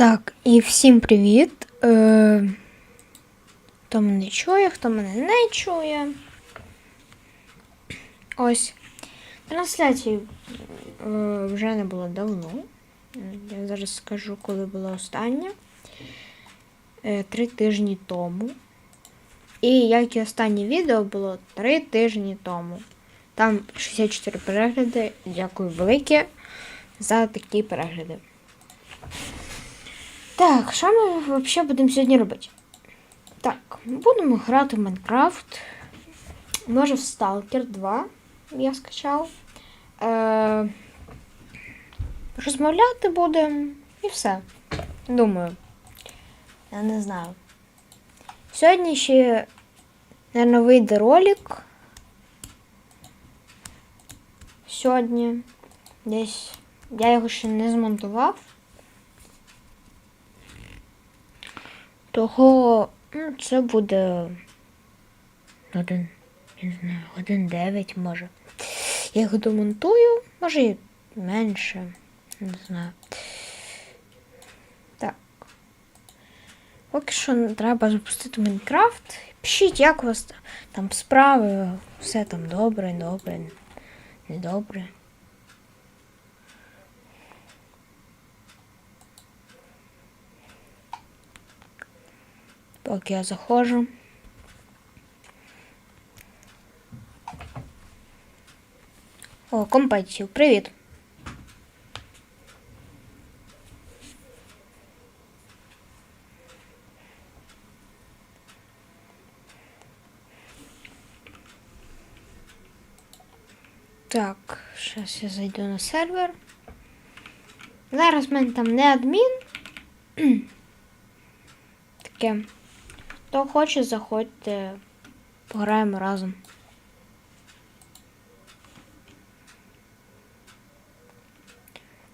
Так, і всім привіт. Е, хто мене чує, хто мене не чує. Ось. Трансляції е, вже не було давно. Я зараз скажу, коли була остання. Е, три тижні тому. І як і останнє відео було три тижні тому. Там 64 перегляди. Дякую велике за такі перегляди. Так, що ми взагалі будемо сьогодні робити? Так, будемо грати в Майнкрафт. Може в Stalker 2 я скачав. Е, розмовляти будемо і все. Думаю. Я не знаю. Сьогодні ще, мабуть, вийде ролик. Сьогодні. Десь я його ще не змонтував. Того ну, це буде один, не знаю, один дев'ять може. Я його домонтую, може і менше. Не знаю. Так. Поки що треба запустити Майнкрафт. Пишіть, як у вас там справи, все там добре, добре, недобре. Поки я заходжу. О, компетів, привіт. Так, зараз я зайду на сервер. Зараз в мене там не адмін. Таке. Хто хоче, заходьте, пограємо разом.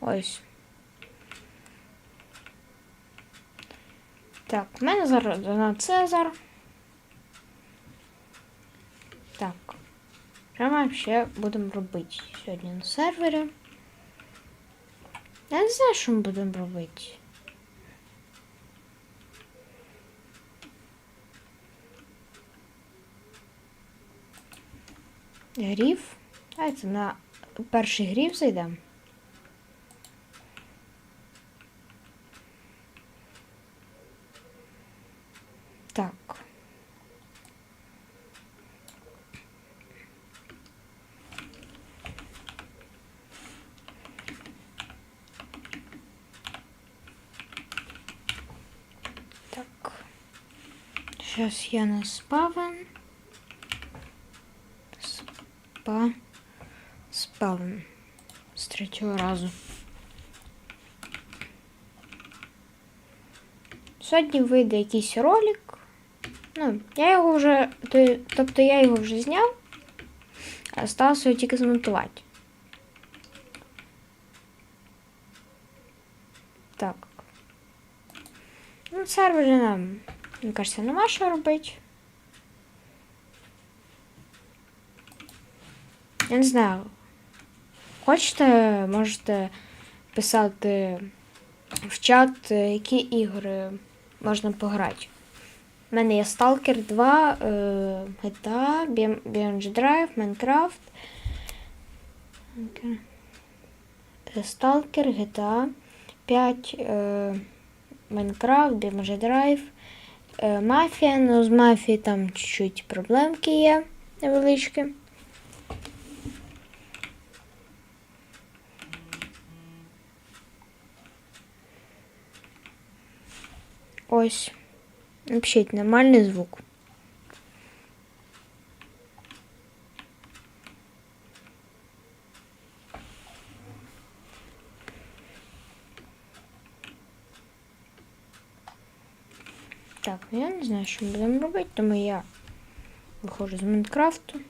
Ось. Так, в мене зараз на Цезар. Так. Що ми ще будемо робити сьогодні на сервері? Я не знаю, що ми будемо робити. Гріф. Давайте на перший гріф зайдемо. Так. Так. Сейчас я на спавен. Спа. Спавн. З третього разу. Сьогодні вийде якийсь ролик. Ну, я його вже. то- Тобто я його вже зняв. А сталося його тільки змонтувати. Так. Ну, сервері нам, мені кажеться, нема що робити. Я не знаю. Хочете, можете писати в чат, е, які ігри можна пограти. У мене є Stalker 2, е, GTA, BMG Drive, Minecraft. Stalker, GTA 5, е, Minecraft, BMG Drive, Мафія. Ну, з мафії там чуть-чуть проблемки є невеличкі. Ось. Напишіть нормальний звук. Так, ну я не знаю, що ми будемо робити, тому я виходжу з Майнкрафту.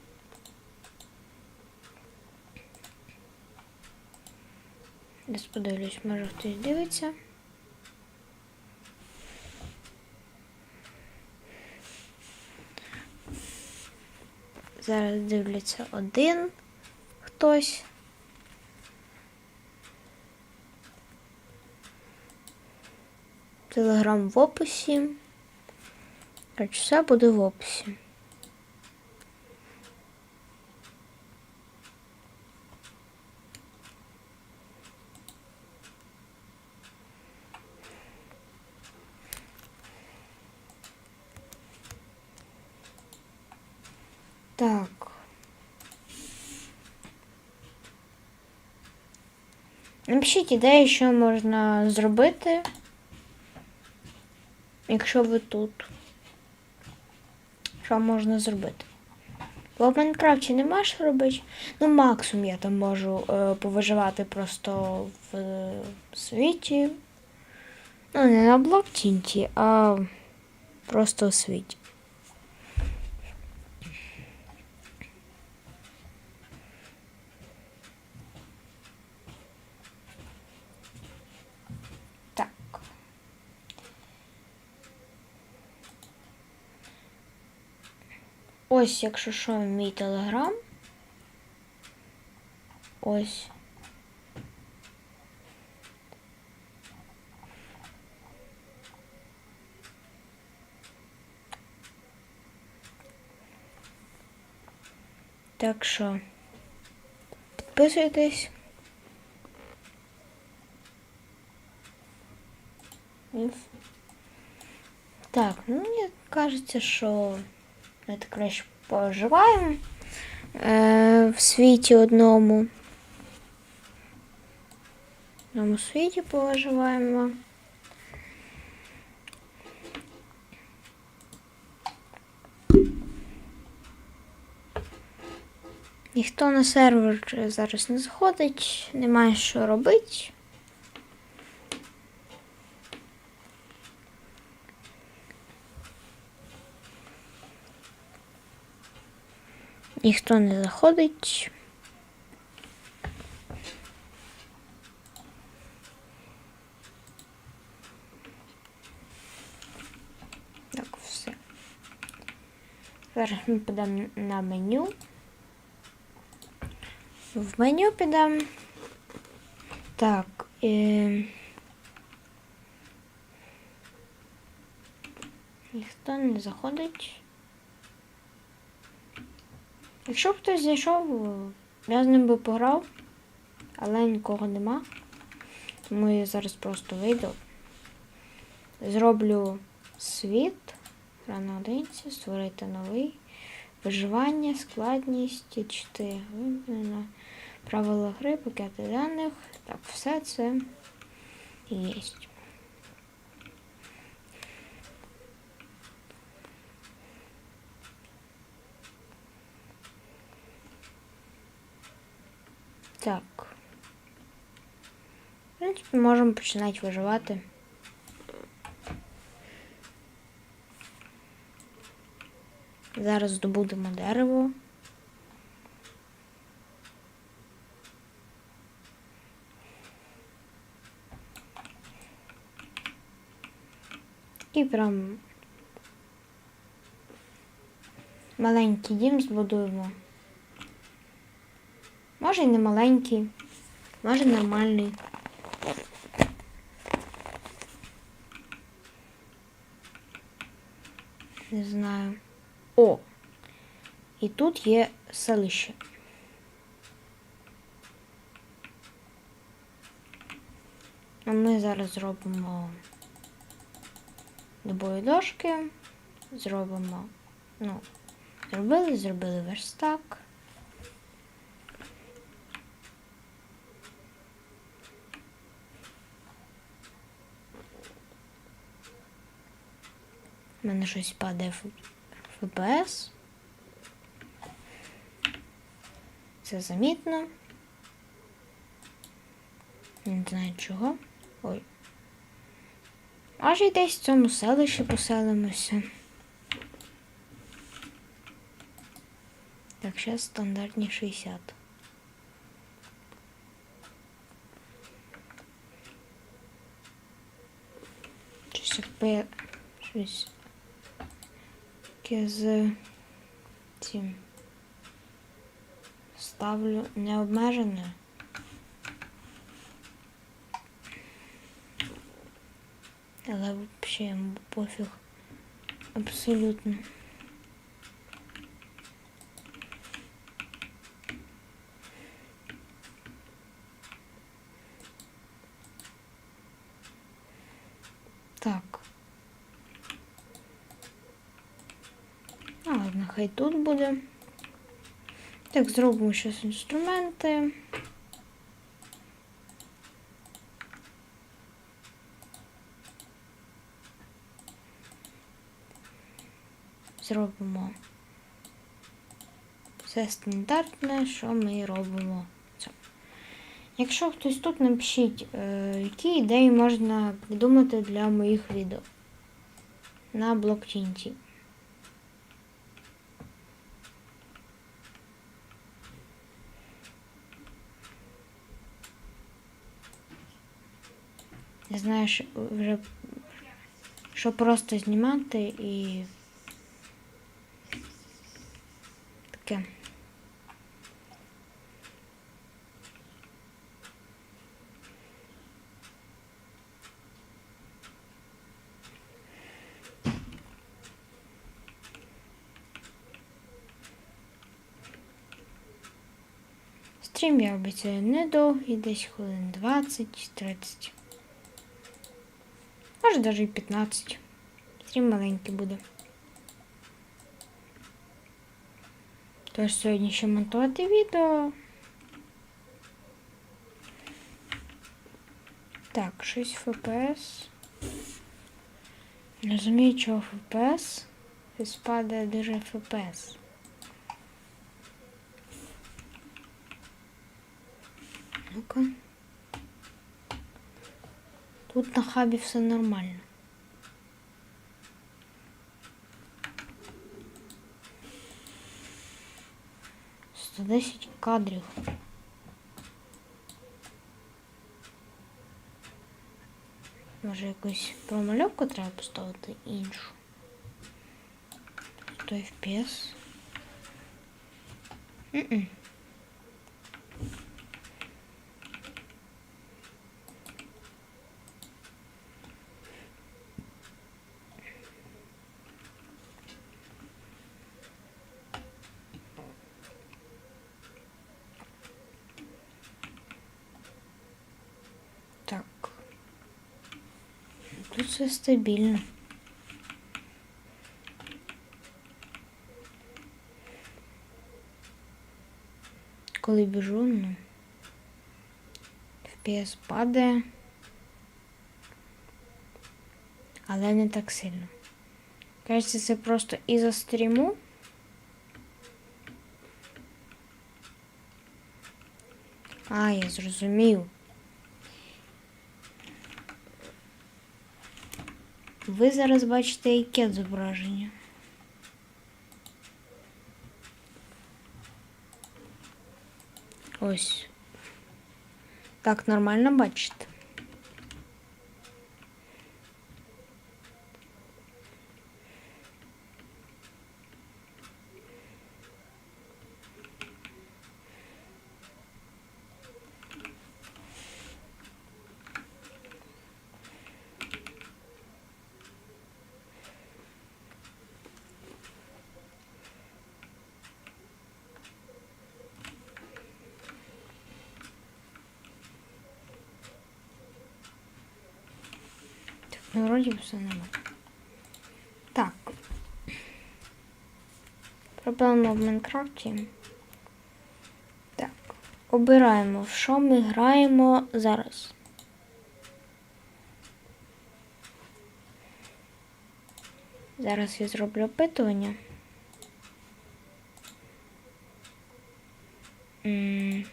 Десь подивлюсь, може хтось дивиться. Зараз дивляться один хтось. Телеграм в описі. Все буде в описі. Так. Напишіть ідеї, що можна зробити, якщо ви тут. Що можна зробити? Бо в Майнкрафті нема що робити. Ну, максимум я там можу е, повиживати просто в е, світі. Ну, не на блоктінті, а просто у світі. Ось, якщо що, мій телеграм. Ось. Так що підписуйтесь. І в- Так, ну мені кажеться, що так краще поживаємо е, в світі одному. В одному світі поживаємо. Ніхто на сервер зараз не заходить, немає що робити. Ніхто не заходить. Так, все. Зараз ми підемо на меню. В меню підемо. Так. Е... Ніхто не заходить. Якщо б хтось зайшов, я з ним би пограв, але нікого нема. Тому я зараз просто вийду. Зроблю світ, гра на одинці, створити новий. Виживання, складність, чити вибрано, правила гри, пакети даних. Так, все це є. Так. В принципі, можемо починати виживати. Зараз здобудемо дерево. І прям маленький дім збудуємо. Може і не маленький, може нормальний. Не знаю. О! І тут є селище. А ми зараз зробимо добої дошки. Зробимо, ну, зробили, зробили верстак. У мене щось падає ФПС. Це замітно. Не знаю чого. Ой. Може й десь в цьому селищі поселимося. Так, зараз стандартні 60. Щось якби щось таке з цим ставлю необмежене. Але взагалі пофіг. Абсолютно. Так. А, ладно, хай тут буде. Так, зробимо щось інструменти. Зробимо все стандартне, що ми робимо. Якщо хтось тут напишіть, е, які ідеї можна придумати для моїх відео на блокчинці. Я знаю, що вже що просто знімати і таке. Стрім я обіцяю недовгий, десь хвилин 20-30. Може навіть і 15. Стрім маленький буде. Тож сьогодні ще монтувати відео. Так, 6 FPS. Не розумію, чого FPS. Спадає дуже FPS. Ну-ка. Тут на хабі все нормально. Сто десять кадрів. Може якусь промальовку треба поставити іншу. 100 FPS. М-м. Так. Тут все стабільно. Коли біжу, ну, FPS падає, але не так сильно. Кажеться, це просто із-за стріму. А, я зрозумів. Ви зараз бачите яке зображення. Ось. Так нормально бачите. Так, ну вроді все нормально. Так. Проблема в Майнкрафті. Так. Обираємо, в що ми граємо зараз. Зараз я зроблю опитування. М.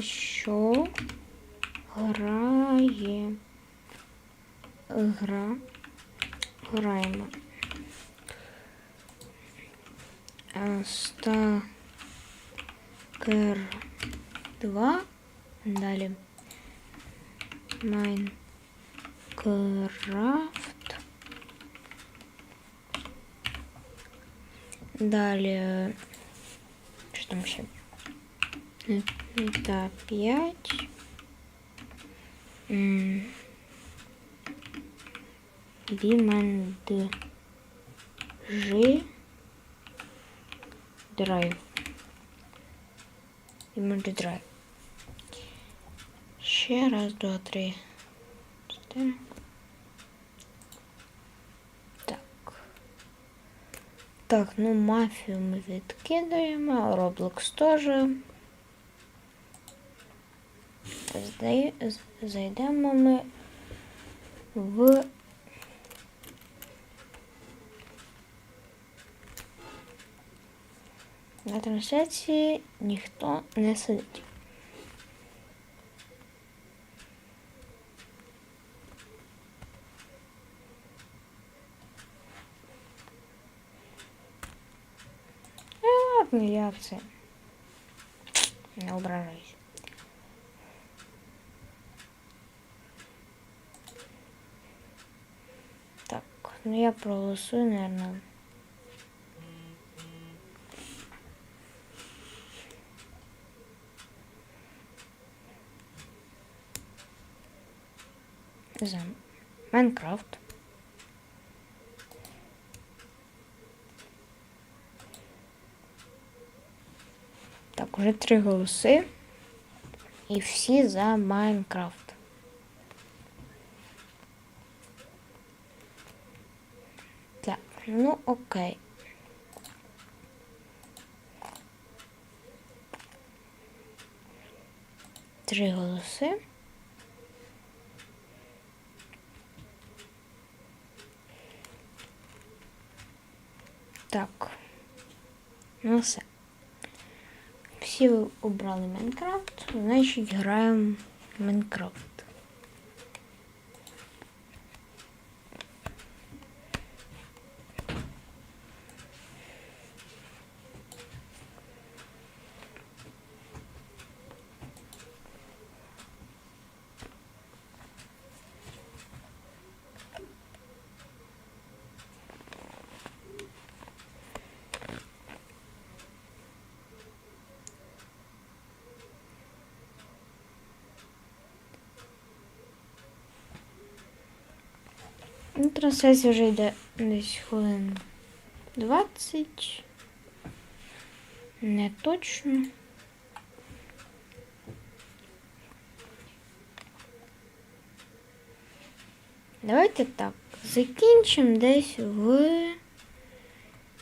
що грає гра граємо А, Стакер 2 далі Майнкрафт далі що там ще? Та 5. Біманди. Жи. Драйв. Біманди драйв. Ще раз, два, три, чотири. Так. Так, ну мафію ми відкидаємо, Roblox теж. Зайдемо ми в на трансляції ніхто не сидить. Е, Ладно, я це не ображаюсь. Так, ну я проголосую, наверное. За Майнкрафт. Так, уже три голоси. І всі за Майнкрафт. Так, ну окей. Три голоси. Так. Ну все. Всі обрали Майнкрафт, значить граємо в Майнкрафт. Ну, трансляція вже йде десь хвилин 20. Не точно. Давайте так. Закінчимо десь в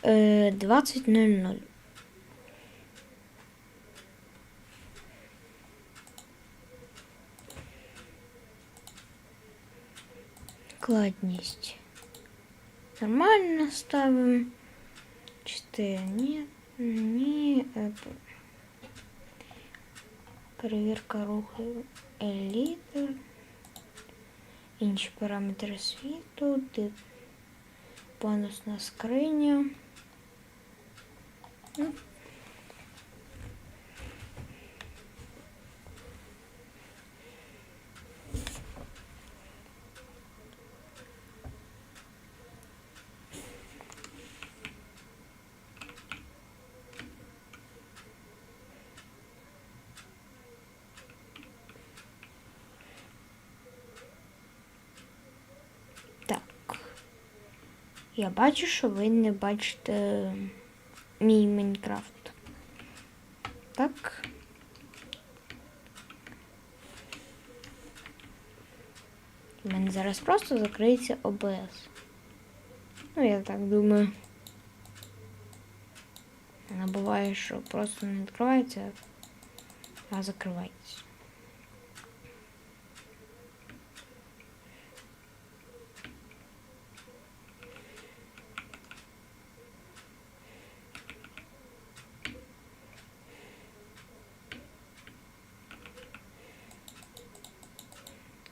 е, 20.00. Складність. Нормально ставимо. 4. Ні. Ні. е, п- Перевірка руху еліти. Інші параметри світу. Тип. Бонусна скриня. Ну, Я бачу, що ви не бачите мій Майнкрафт. Так. У мене зараз просто закриється ОБС. Ну, я так думаю. Вона буває, що просто не відкривається, а закривається.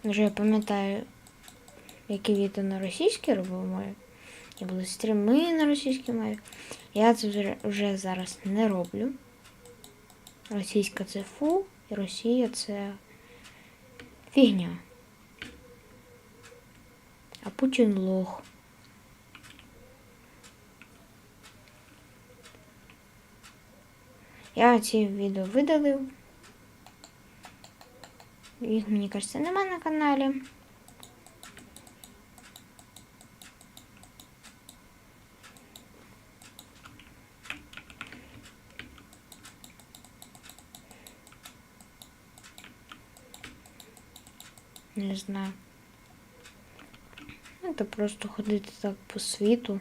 Вже я пам'ятаю, які відео на російській робив мові. І були стріми на російській мові. Я це вже, вже зараз не роблю. Російська це фу, і Росія це фігня. А Путін лох. Я ці відео видалив. Їх, мені кажеться, нема на каналі. Не знаю. Це просто ходити так по світу.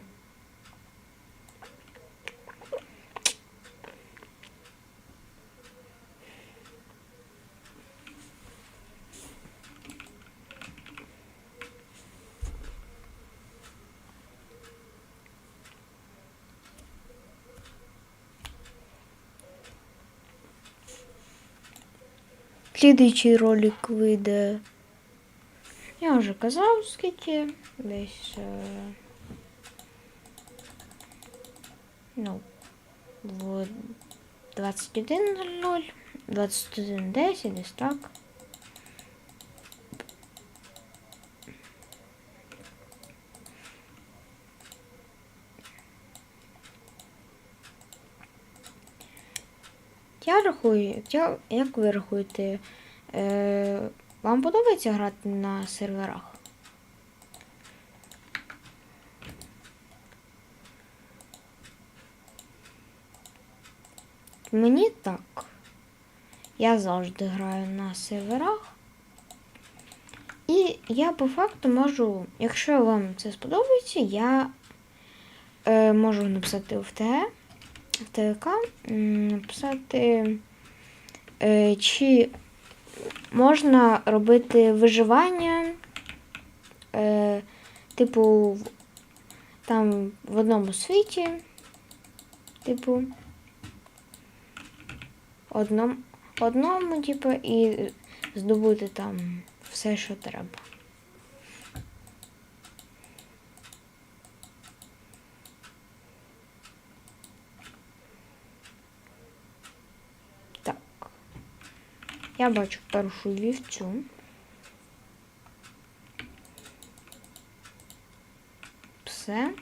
Слідуючий ролик вийде. Я вже казав, скільки десь. Ну, в 21.00, 21.10, десь так. Я рахую, як ви рахуєте, вам подобається грати на серверах? Мені так. Я завжди граю на серверах. І я по факту можу, якщо вам це сподобається, я е, можу написати в ТГ, в ТВК, написати, чи можна робити виживання, е, типу, там в одному світі, типу, одному, одному, типу, і здобути там все, що треба. Я бачу першу вівцю. Все.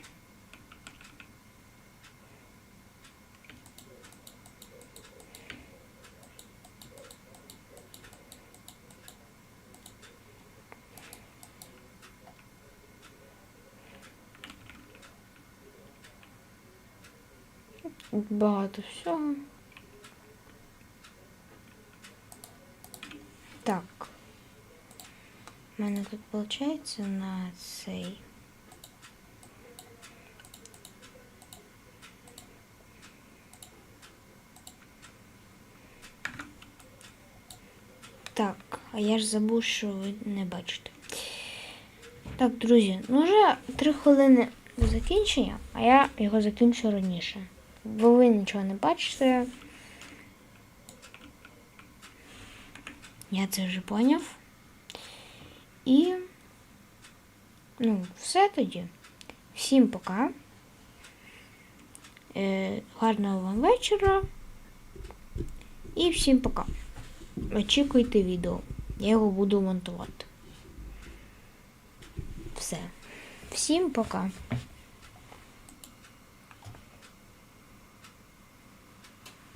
Багато всього. Тут виходить на цей. Так, а я ж забув, що ви не бачите. Так, друзі, ну вже три хвилини до закінчення, а я його закінчу раніше. Бо ви нічого не бачите. Я це вже поняв. І ну, все тоді. Всім пока. Е, гарного вам вечора. І всім пока. Очікуйте відео. Я його буду монтувати. Все. Всім пока.